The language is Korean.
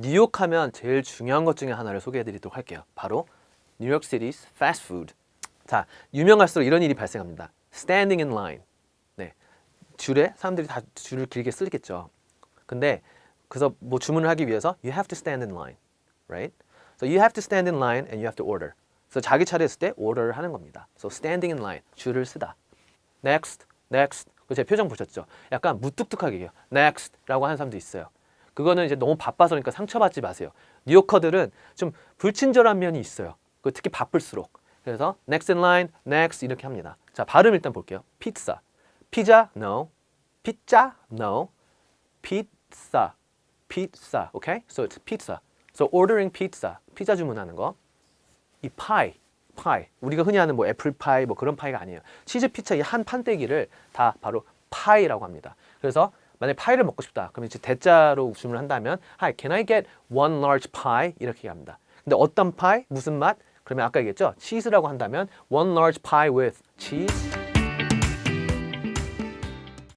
뉴욕 하면 제일 중요한 것 중에 하나를 소개해 드리도록 할게요. 바로 뉴욕 fast food. 자, 유명할수록 이런 일이 발생합니다. standing in line. 네. 줄에 사람들이 다 줄을 길게 쓰겠죠. 근데 그래서 뭐 주문을 하기 위해서 you have to stand in line. Right? So you have to stand in line and you have to order. 그래서 자기 차례였을 때 order를 하는 겁니다. So standing in line. 줄을 쓰다. next, next. 그 제 표정 보셨죠? 약간 무뚝뚝하게 해요. next라고 하는 사람도 있어요. 그거는 이제 너무 바빠서니까 상처받지 마세요. 뉴요커들은 좀 불친절한 면이 있어요. 그 특히 바쁠수록. 그래서 next in line, next 이렇게 합니다. 자, 발음 일단 볼게요. 피자. 피자, no. 피자, no. pizza, pizza, okay? So it's pizza. So ordering pizza, 피자 주문하는 거. 이 파이, 파이. 우리가 흔히 하는 뭐 애플 파이 뭐 그런 파이가 아니에요. 치즈 피자 이 한 판때기를 다 바로 파이라고 합니다. 그래서 만약 파이를 먹고 싶다. 그러면 이제 대자로 주문을 한다면 Hi, can I get one large pie? 이렇게 합니다. 근데 어떤 파이? 무슨 맛? 그러면 아까 얘기했죠? 치즈라고 한다면 one large pie with cheese